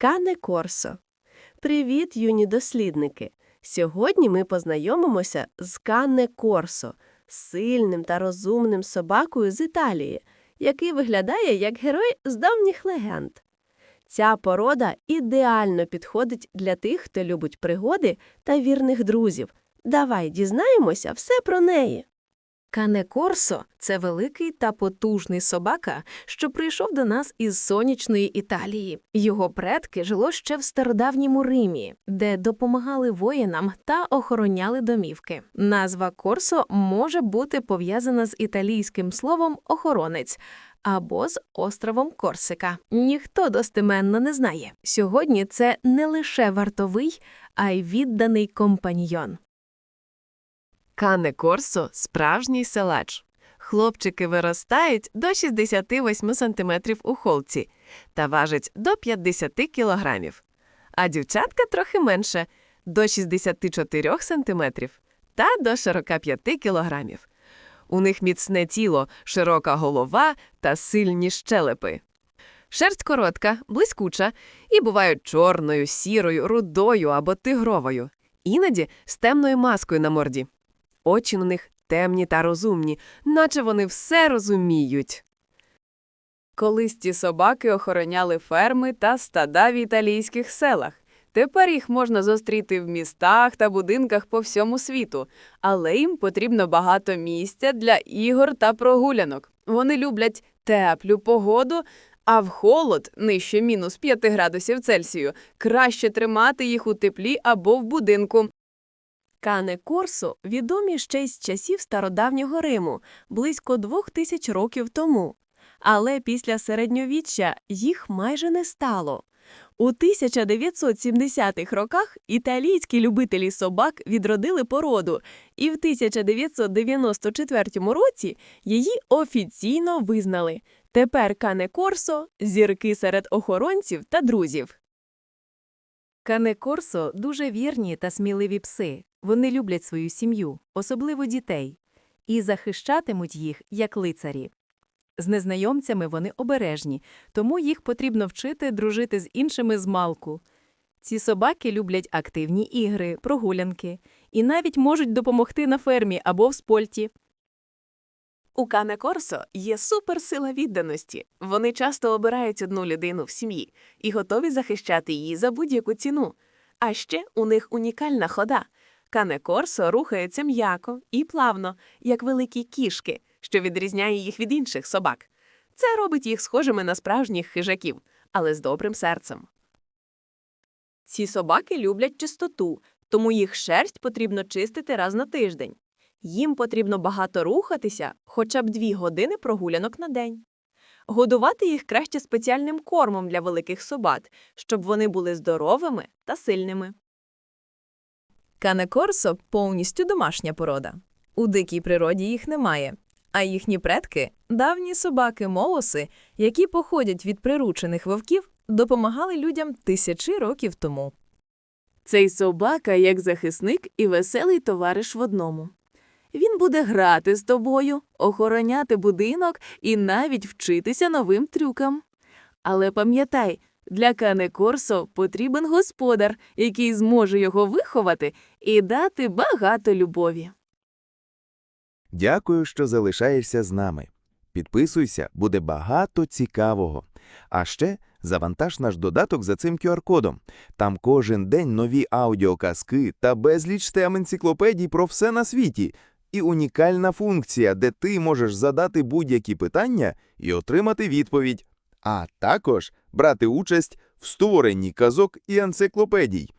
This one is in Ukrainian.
Кане Корсо. Привіт, юні дослідники! Сьогодні ми познайомимося з Кане Корсо, сильним та розумним собакою з Італії, який виглядає як герой з давніх легенд. Ця порода ідеально підходить для тих, хто любить пригоди та вірних друзів. Давай дізнаємося все про неї. Кане Корсо – це великий та потужний собака, що прийшов до нас із сонячної Італії. Його предки жило ще в стародавньому Римі, де допомагали воїнам та охороняли домівки. Назва Корсо може бути пов'язана з італійським словом охоронець. Або з островом Корсика. Ніхто достеменно не знає. Сьогодні це не лише вартовий, а й відданий компаньйон. Кане Корсо – справжній силач. Хлопчики виростають до 68 см у холці та важать до 50 кг, а дівчатка трохи менше – до 64 см та до 45 кг. У них міцне тіло, широка голова та сильні щелепи. Шерсть коротка, блискуча і бувають чорною, сірою, рудою або тигровою, іноді з темною маскою на морді. Очі у них темні та розумні, наче вони все розуміють. Колись ці собаки охороняли ферми та стада в італійських селах. Тепер їх можна зустріти в містах та будинках по всьому світу, але їм потрібно багато місця для ігор та прогулянок. Вони люблять теплю погоду, а в холод, нижче мінус 5 градусів Цельсію, краще тримати їх у теплі або в будинку. Кане Корсо відомі ще й з часів стародавнього Риму, близько двох тисяч років тому. Але після середньовіччя їх майже не стало. У 1970-х роках італійські любителі собак відродили породу, і в 1994 році її офіційно визнали. Тепер Кане Корсо – зірки серед охоронців та друзів. Кане Корсо дуже вірні та сміливі пси. Вони люблять свою сім'ю, особливо дітей, і захищатимуть їх як лицарі. З незнайомцями вони обережні, тому їх потрібно вчити дружити з іншими з малку. Ці собаки люблять активні ігри, прогулянки і навіть можуть допомогти на фермі або в спольті. У Кане Корсо є суперсила відданості. Вони часто обирають одну людину в сім'ї і готові захищати її за будь-яку ціну. А ще у них унікальна хода. Кане Корсо рухається м'яко і плавно, як великі кішки, що відрізняє їх від інших собак. Це робить їх схожими на справжніх хижаків, але з добрим серцем. Ці собаки люблять чистоту, тому їх шерсть потрібно чистити раз на тиждень. Їм потрібно багато рухатися, хоча б дві години прогулянок на день. Годувати їх краще спеціальним кормом для великих собак, щоб вони були здоровими та сильними. Кане Корсо повністю домашня порода. У дикій природі їх немає, а їхні предки давні собаки-молоси, які походять від приручених вовків, допомагали людям тисячі років тому. Цей собака як захисник і веселий товариш в одному. Він буде грати з тобою, охороняти будинок і навіть вчитися новим трюкам. Але пам'ятай, для Кане Корсо потрібен господар, який зможе його виховати і дати багато любові. Дякую, що залишаєшся з нами. Підписуйся, буде багато цікавого. А ще завантаж наш додаток за цим QR-кодом. Там кожен день нові аудіоказки та безліч тем енциклопедій про все на світі. І унікальна функція, де ти можеш задати будь-які питання і отримати відповідь. А також брати участь в створенні казок і енциклопедій.